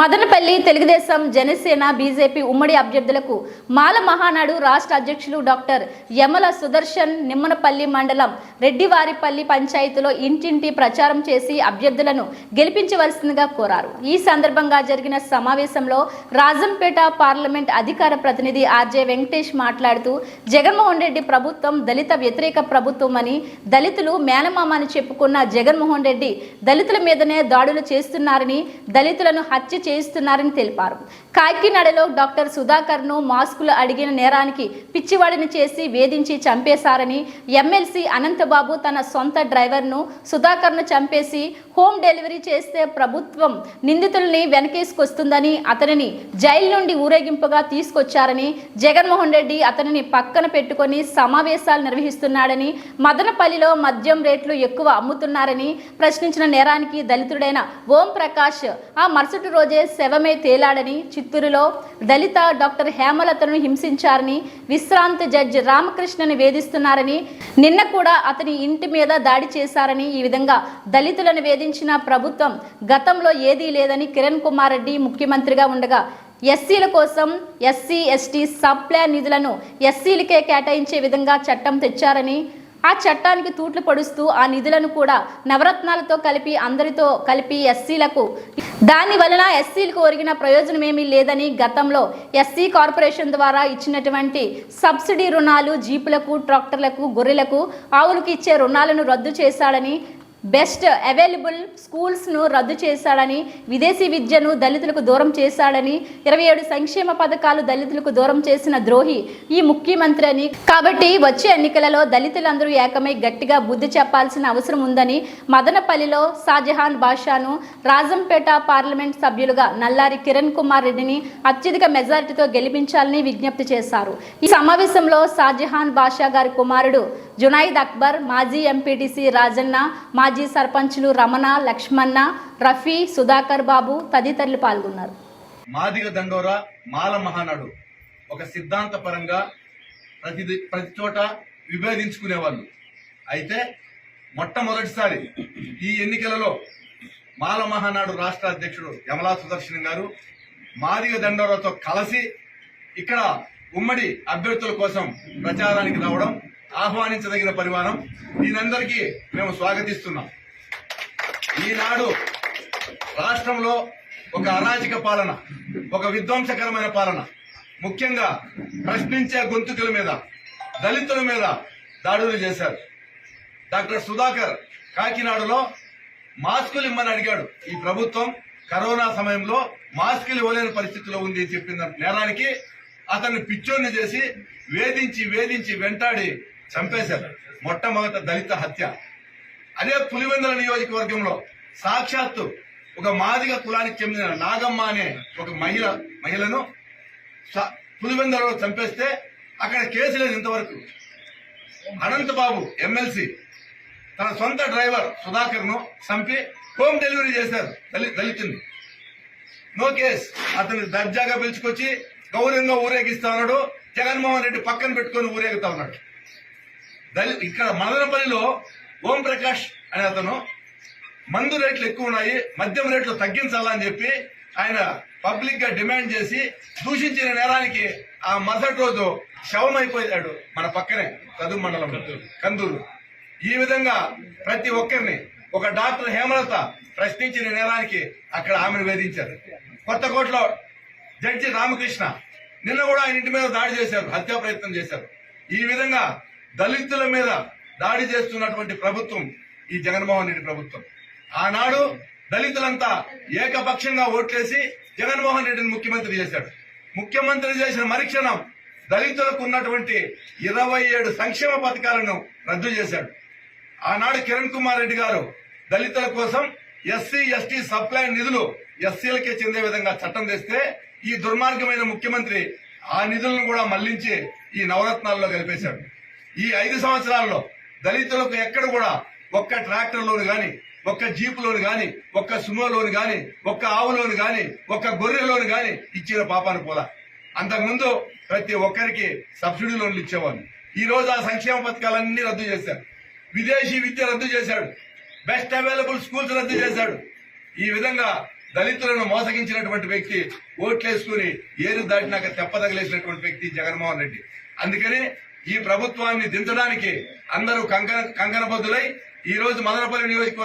Madanapalle Telugu Desam Janasena BJP ఉమ్మడి అభ్యర్థులకు మాల మహానాడు రాష్ట్ర అధ్యక్షులు డాక్టర్ యమల సుదర్శన్ నిమ్మనపల్లి మండలం రెడ్డివారిపల్లి పంచాయతీలో ఇంటింటి ప్రచారం చేసి అభ్యర్థులను గెలిపించవలసిందిగా కోరారు. ఈ సందర్భంగా జరిగిన సమావేశంలో రాజంపేట పార్లమెంట్ అధికార ప్రతినిధి ఆర్జే వెంకటేష్ మాట్లాడుతూ జగన్మోహన్ రెడ్డి ప్రభుత్వం దళిత వ్యతిరేక ప్రభుత్వం అని దళితులు మేనమామ అని చెప్పుకున్న జగన్మోహన్ రెడ్డి దళితుల మీదనే దాడులు చేస్తున్నారని దళితులను హత్య చేయిస్తున్నారని తెలిపారు. కాకినాడలో డాక్టర్ సుధాకర్ను మాస్కులు అడిగిన నేరానికి పిచ్చివాడిని చేసి వేధించి చంపేశారని ఎమ్మెల్సీ అనంతబాబు తన సొంత డ్రైవర్ను సుధాకర్ను చంపేసి హోమ్ డెలివరీ చేస్తే ప్రభుత్వం నిందితుల్ని వెనకేసుకొస్తుందని అతనిని జైలు నుండి ఊరేగింపుగా తీసుకొచ్చారని జగన్మోహన్ రెడ్డి అతనిని పక్కన పెట్టుకొని సమావేశాలు నిర్వహిస్తున్నాడని మదనపల్లిలో మద్యం రేట్లు ఎక్కువ అమ్ముతున్నారని ప్రశ్నించిన నేరానికి దళితుడైన ఓం ప్రకాష్ ఆ మరుసటి రోజే శవమే తేలాడని చిత్తూరులో దళిత డాక్టర్ హేమలతను హింసించారని విశ్రాంత జడ్జి రామకృష్ణని వేధిస్తున్నారని నిన్న కూడా అతని ఇంటి మీద దాడి చేశారని ఈ విధంగా దళితులను వేధించిన ప్రభుత్వం గతంలో ఏదీ లేదని కిరణ్ కుమార్ రెడ్డి ముఖ్యమంత్రిగా ఉండగా ఎస్సీల కోసం ఎస్సీ ఎస్టీ సబ్ ప్లాన్ నిధులను ఎస్సీలకే కేటాయించే విధంగా చట్టం తెచ్చారని ఆ చట్టానికి తూట్లు పడుస్తూ ఆ నిధులను కూడా నవరత్నాలతో కలిపి అందరితో కలిపి ఎస్సీలకు. దాని వలన ఎస్సీలకు ఒరిగిన ప్రయోజనం ఏమీ లేదని గతంలో ఎస్సీ కార్పొరేషన్ ద్వారా ఇచ్చినటువంటి సబ్సిడీ రుణాలు జీపులకు ట్రాక్టర్లకు గొర్రెలకు ఆవులకు ఇచ్చే రుణాలను రద్దు చేశాడని బెస్ట్ అవైలబుల్ స్కూల్స్ను రద్దు చేశాడని విదేశీ విద్యను దళితులకు దూరం చేశాడని ఇరవై ఏడు సంక్షేమ పథకాలు దళితులకు దూరం చేసిన ద్రోహి ఈ ముఖ్యమంత్రి అని. కాబట్టి వచ్చే ఎన్నికలలో దళితులందరూ ఏకమై గట్టిగా బుద్ధి చెప్పాల్సిన అవసరం ఉందని మదనపల్లిలో షాజహాన్ బాషాను రాజంపేట పార్లమెంట్ సభ్యులుగా నల్లారి కిరణ్ కుమార్ రెడ్డిని అత్యధిక మెజారిటీతో గెలిపించాలని విజ్ఞప్తి చేశారు. ఈ సమావేశంలో షాజహాన్ బాషా గారి కుమారుడు జునైద్ అక్బర్ మాజీ ఎంపీటీసీ రాజన్న మాజీ సర్పంచ్లు రమణ లక్ష్మణ రఫీ సుధాకర్ బాబు తదితరులు పాల్గొన్నారు. మాదిగ దండోరా మాల మహానాడు ఒక సిద్ధాంత పరంగా ప్రతి ప్రతి చోట విభేదించుకునేవాళ్ళు. అయితే మొట్టమొదటిసారి ఈ ఎన్నికలలో మాల మహానాడు రాష్ట్ర అధ్యక్షుడు యమలా సుదర్శన్ గారు మాదిగ దండోరాతో కలిసి ఇక్కడ ఉమ్మడి అభ్యర్థుల కోసం ప్రచారానికి రావడం ఆహ్వానించదగిన పరిమాణం దీనందరికీ మేము స్వాగతిస్తున్నాం. ఈనాడు రాష్ట్రంలో ఒక అరాజక పాలన ఒక విధ్వంసకరమైన పాలన ముఖ్యంగా ప్రశ్నించే గొంతుకుల మీద దళితుల మీద దాడులు చేశారు. డాక్టర్ సుధాకర్ కాకినాడలో మాస్కులు ఇమ్మని అడిగాడు. ఈ ప్రభుత్వం కరోనా సమయంలో మాస్కులు ఇవ్వలేని పరిస్థితిలో ఉంది అని చెప్పిన నేరానికి అతన్ని పిచ్చోన్ని చేసి వేధించి వేధించి వెంటాడి చంపేశారు. మొట్టమొదట దళిత హత్య. అదే పులివెందుల నియోజకవర్గంలో సాక్షాత్తు ఒక మాదిగ కులానికి చెందిన నాగమ్మ అనే ఒక మహిళ మహిళను స- పులివెందులలో చంపేస్తే అక్కడ కేసు లేదు ఇంతవరకు. అనంతబాబు ఎమ్మెల్సీ తన సొంత డ్రైవర్ సుధాకర్ను చంపి హోమ్ డెలివరీ చేశారు దళి- దళితుల్ని నో కేస్ అతను దర్జాగా పిలుచుకొచ్చి గౌరవంగా ఊరేగిస్తా ఉన్నాడు. జగన్మోహన్ రెడ్డి పక్కన పెట్టుకొని ఊరేగుతా ఉన్నాడు. దళి ఇక్కడ మదనపల్లిలో ఓం ప్రకాష్ అనే అతను మందు రేట్లు ఎక్కువ ఉన్నాయి మద్యం రేట్లు తగ్గించాలని చెప్పి ఆయన పబ్లిక్గా డిమాండ్ చేసి దూషించిన నేరానికి ఆ మరుసటి రోజు శవం అయిపోయాడు మన పక్కనే చదువు మండలం కందూరు. ఈ విధంగా ప్రతి ఒక్కరిని ఒక డాక్టర్ హేమలత ప్రశ్నించిన నేరానికి అక్కడ ఆమెను వేధించారు. కొత్తకోటలో జడ్జి రామకృష్ణ నిన్న కూడా ఆయన ఇంటి మీద దాడి చేశారు హత్యా ప్రయత్నం చేశారు. ఈ విధంగా దళితుల మీద దాడి చేస్తున్నటువంటి ప్రభుత్వం ఈ జగన్మోహన్ రెడ్డి ప్రభుత్వం. ఆనాడు దళితులంతా ఏకపక్షంగా ఓట్లేసి జగన్మోహన్ రెడ్డిని ముఖ్యమంత్రి చేశాడు. ముఖ్యమంత్రి చేసిన మరుక్షణం దళితులకు ఉన్నటువంటి ఇరవై ఏడు సంక్షేమ పథకాలను రద్దు చేశాడు. ఆనాడు కిరణ్ కుమార్ రెడ్డి గారు దళితుల కోసం ఎస్సీ ఎస్టీ సప్లై నిధులు ఎస్సీలకే చెందే విధంగా చట్టం తెస్తే ఈ దుర్మార్గమైన ముఖ్యమంత్రి ఆ నిధులను కూడా మళ్ళించి ఈ నవరత్నాల్లో కలిపేశాడు. ఈ ఐదు సంవత్సరాల్లో దళితులకు ఎక్కడ కూడా ఒక్క ట్రాక్టర్ లోను గాని ఒక్క జీపులోను కానీ గాని ఒక్క సుమోలోను గాని ఒక్క ఆవులోను కానీ గాని ఒక్క గొర్రెలోను కానీ గాని ఇచ్చిన పాపాను పోలా. అంతకుముందు ప్రతి ఒక్కరికి సబ్సిడీ లోన్లు ఇచ్చేవాళ్ళు. ఈ రోజు ఆ సంక్షేమ పథకాలన్నీ రద్దు చేశారు. విదేశీ విద్య రద్దు చేశాడు. బెస్ట్ అవైలబుల్ స్కూల్స్ రద్దు చేశాడు. ఈ విధంగా దళితులను మోసగించినటువంటి వ్యక్తి ఓట్లేసుకుని ఏరు దాటినాక తెప్పదగలేసినటువంటి వ్యక్తి జగన్మోహన్ రెడ్డి. అందుకని ఈ ప్రభుత్వాన్ని దించడానికి అందరూ కంకణ కంకణబద్దులై ఈ రోజు మదనపల్లి నియోజకవర్గం